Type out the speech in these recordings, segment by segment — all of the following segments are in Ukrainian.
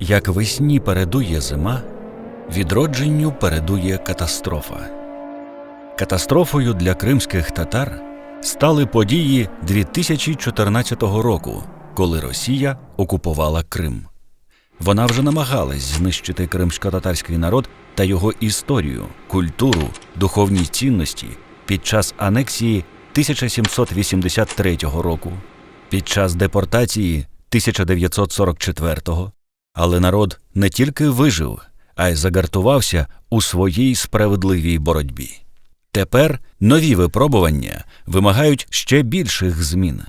Як весні передує зима, відродженню передує катастрофа. Катастрофою для кримських татар стали події 2014 року, коли Росія окупувала Крим. Вона вже намагалась знищити кримсько-татарський народ та його історію, культуру, духовні цінності під час анексії 1783 року, під час депортації 1944-го, але народ не тільки вижив, а й загартувався у своїй справедливій боротьбі. Тепер нові випробування вимагають ще більших змін.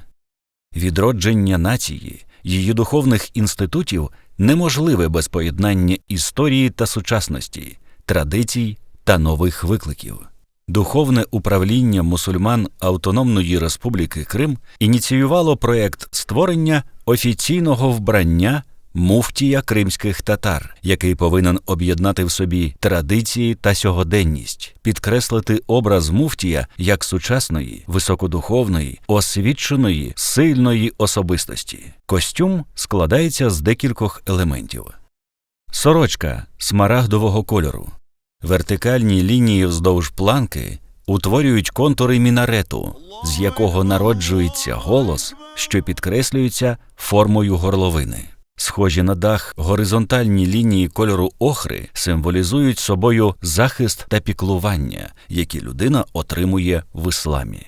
Відродження нації, її духовних інститутів неможливе без поєднання історії та сучасності, традицій та нових викликів. Духовне управління мусульман Автономної Республіки Крим ініціювало проект створення офіційного вбрання муфтія кримських татар, який повинен об'єднати в собі традиції та сьогоденність, підкреслити образ муфтія як сучасної, високодуховної, освіченої, сильної особистості. Костюм складається з декількох елементів: сорочка смарагдового кольору, вертикальні лінії вздовж планки утворюють контури мінарету, з якого народжується голос, що підкреслюється формою горловини. Схожі на дах горизонтальні лінії кольору охри символізують собою захист та піклування, які людина отримує в ісламі.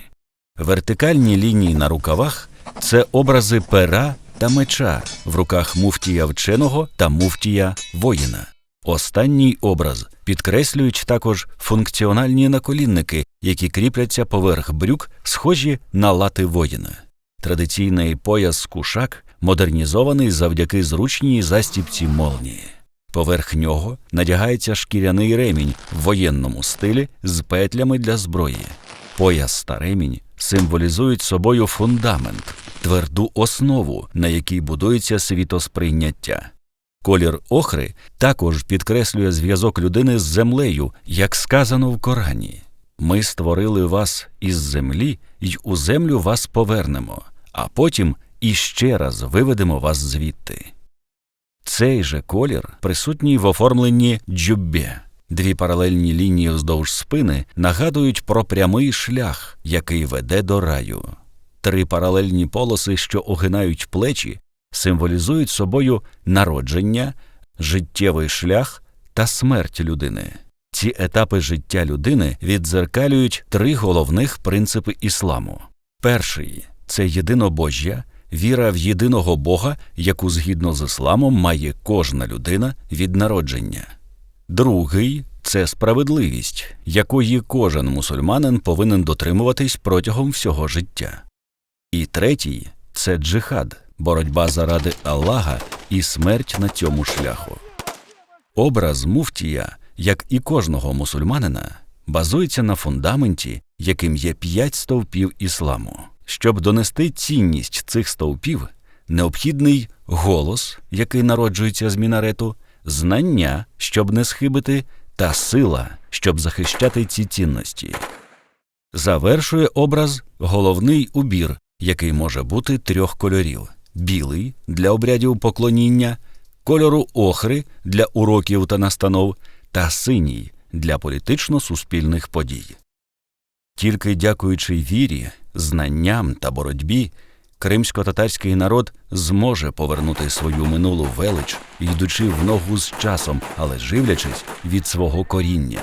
Вертикальні лінії на рукавах це образи пера та меча в руках муфтія вченого та муфтія воїна. Останній образ підкреслюють також функціональні наколінники, які кріпляться поверх брюк, схожі на лати воїна. Традиційний пояс кушак модернізований завдяки зручній застіпці молнії. Поверх нього надягається шкіряний ремінь в воєнному стилі з петлями для зброї. Пояс та ремінь символізують собою фундамент, тверду основу, на якій будується світосприйняття. Колір охри також підкреслює зв'язок людини з землею, як сказано в Корані. Ми створили вас із землі й у землю вас повернемо, а потім іще раз виведемо вас звідти. Цей же колір присутній в оформленні джуббе. Дві паралельні лінії вздовж спини нагадують про прямий шлях, який веде до раю. Три паралельні полоси, що огинають плечі, символізують собою народження, життєвий шлях та смерть людини. Ці етапи життя людини віддзеркалюють три головних принципи ісламу. Перший це єдинобожжя, віра в єдиного Бога, яку згідно з ісламом має кожна людина від народження. Другий це справедливість, якої кожен мусульманин повинен дотримуватись протягом всього життя. І третій це джихад, боротьба заради Аллаха і смерть на цьому шляху. Образ муфтія, як і кожного мусульманина, базується на фундаменті, яким є п'ять стовпів ісламу. Щоб донести цінність цих стовпів, необхідний голос, який народжується з мінарету, знання, щоб не схибити, та сила, щоб захищати ці цінності. Завершує образ головний убір, який може бути трьох кольорів: білий для обрядів поклоніння, кольору охри для уроків та настанов, та синій для політично-суспільних подій. Тільки дякуючи вірі, знанням та боротьбі, кримсько-татарський народ зможе повернути свою минулу велич, йдучи в ногу з часом, але живлячись від свого коріння.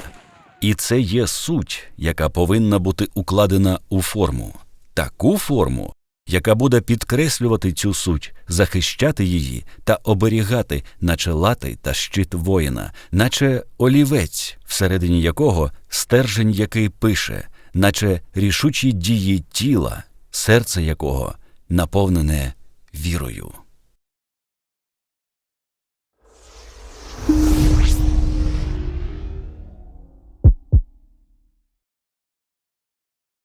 І це є суть, яка повинна бути укладена у форму, таку форму, яка буде підкреслювати цю суть, захищати її та оберігати, наче латий та щит воїна, наче олівець, всередині якого стержень який пише, наче рішучі дії тіла, серце якого наповнене вірою.